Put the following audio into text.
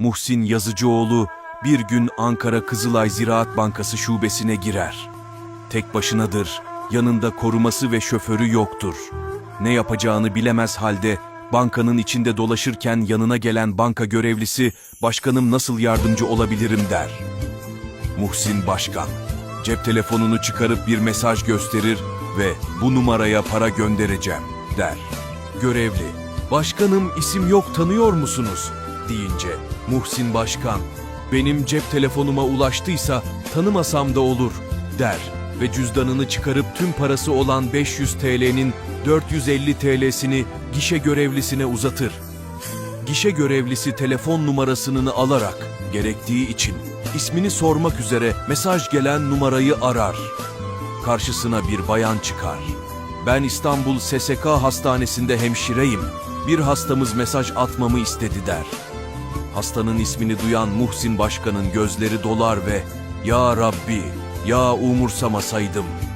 Muhsin Yazıcıoğlu bir gün Ankara Kızılay Ziraat Bankası şubesine girer. Tek başınadır, yanında koruması ve şoförü yoktur. Ne yapacağını bilemez halde bankanın içinde dolaşırken yanına gelen banka görevlisi "Başkanım nasıl yardımcı olabilirim?" der. Muhsin Başkan cep telefonunu çıkarıp bir mesaj gösterir ve "Bu numaraya para göndereceğim." der. Görevli "Başkanım isim yok tanıyor musunuz?" Deyince Muhsin Başkan "Benim cep telefonuma ulaştıysa tanımasam da olur." der ve cüzdanını çıkarıp tüm parası olan 500 TL'nin 450 TL'sini gişe görevlisine uzatır. Gişe görevlisi telefon numarasını alarak gerektiği için ismini sormak üzere mesaj gelen numarayı arar. Karşısına bir bayan çıkar. Ben İstanbul SSK hastanesinde hemşireyim. Bir hastamız mesaj atmamı istedi der. Hastanın ismini duyan Muhsin Başkan'ın gözleri dolar ve ''Ya Rabbi, ya umursamasaydım.''